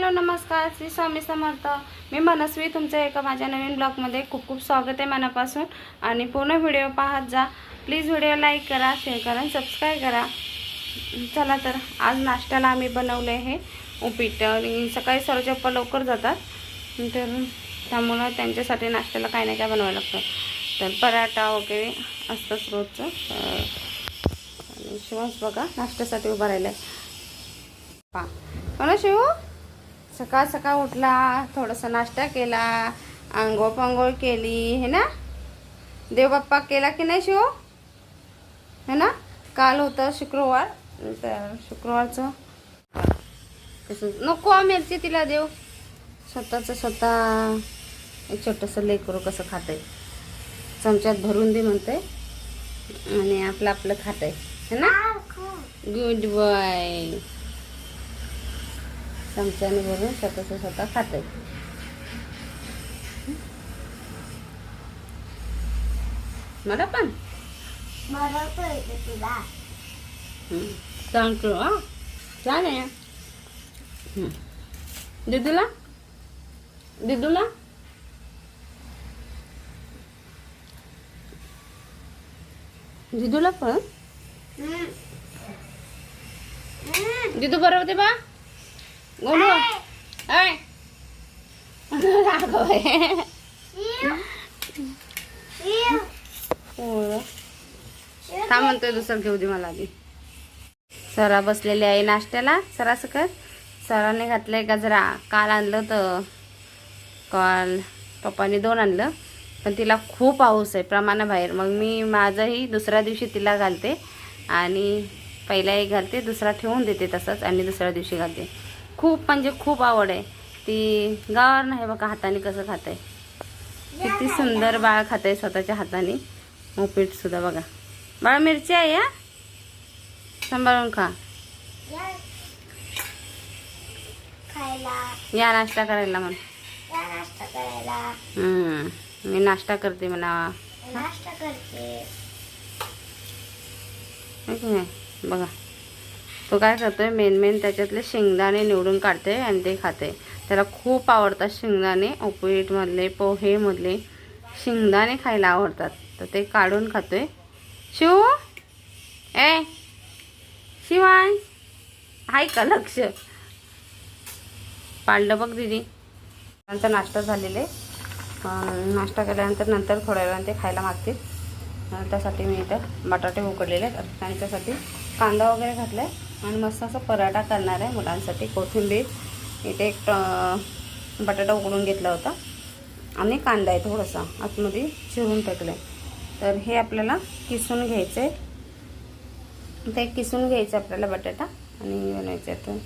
Hello नमस्कार. श्री स्वामी समर्थ. मी मनस्वी तुमचं एका माझ्या नवीन ब्लॉगमध्ये खूप खूप स्वागत आहे मनापासून. आणि पूर्ण व्हिडिओ पाहत जा. प्लीज व्हिडिओ लाईक करा शेअर करा आणि सबस्क्राईब करा. चला तर आज नाश्त्याला आम्ही बनवलं आहे उपीट. आणि सकाळी सर्व पप्पा लवकर जातात. तर त्यामुळं त्यांच्यासाठी नाश्त्याला काही नाही काय बनवावं लागतं. तर पराठा वगैरे असतंच रोजचं. तर आणि बघा नाश्त्यासाठी उभा राहिला आहे पा शिव? सकाळ सकाळ उठला थोडासा नाश्ता केला आंघोळ पांघोळ केली हे ना? देवबाप्पा केला की नाही शिव? है ना? काल होतं शुक्रवार तर शुक्रवारचं. नको मिरची तिला देव स्वतःचं स्वतः एक छोटंसं लेकरू कसं खातंय? चमच्यात भरून दे म्हणते आणि आपलं आपलं खातंय. है ना? Good boy. चमच्याने भरून स्वतःचं स्वतः खातंय मला पण मला पाहिजे तुला सांगतो हा छान आहे हं. दिदूला दिदूला दिदूला पण दिदू बरोबर ते बा गोलू आहे. पोरं. का म्हणतोय दुसरं घेऊ दे मला आधी. सरा बसलेली आहे नाश्त्याला. सरा सकट सराने घातलंय गजरा काल आणलं तर काल पप्पाने दोन आणलं. पण तिला खूप पाऊस आहे प्रमाणाबाहेर. मग मी माझंही दुसऱ्या दिवशी तिला घालते आणि पहिला एक घालते दुसरा ठेवून देते तसंच आणि दुसऱ्या दिवशी घालते. खूप म्हणजे खूप आवड आहे. ती गावावर नाही बघा हाताने कसं खाते किती सुंदर बाळ खाते स्वतःच्या हाताने. उपीट सुद्धा बघा. बाळा मिरची आहे या सांभाळून खा. या नाश्ता करायला म्हण. या नाश्ता करायला. हम्म, मी नाश्ता करते म्हणा. बघा. तो काय करतो आहे मेन मेन त्याच्यातले शेंगदाणे निवडून काढते आणि ते खाते त्याला खूप आवडतात शेंगदाणे उपीटमधले पोहेमधले. शेंगदाणे खायला आवडतात. तर ते काढून खातोय. शिव! ए! शिवाय आहे का लक्ष? पाळलं बघ दिदी. त्यांचा नाश्ता झालेला. आहे नाश्ता केल्यानंतर नंतर थोड्या वेळाने ते खायला मागतील. त्यासाठी मी इथं बटाटे उकडलेले आहेत. आणि त्यांच्यासाठी कांदा वगैरे घातला आहे आणि मस्त असा पराठा करणार आहे मुलांसाठी. कोथिंबीर इथे एक बटाटा उकडून घेतला होता. आणि कांदा आहे थोडासा. आतमध्ये चिरून टाकलं आहे तर हे आपल्याला किसून घ्यायचं आहे ते किसून घ्यायचं आपल्याला बटाटा आणि बनवायचं आहे तो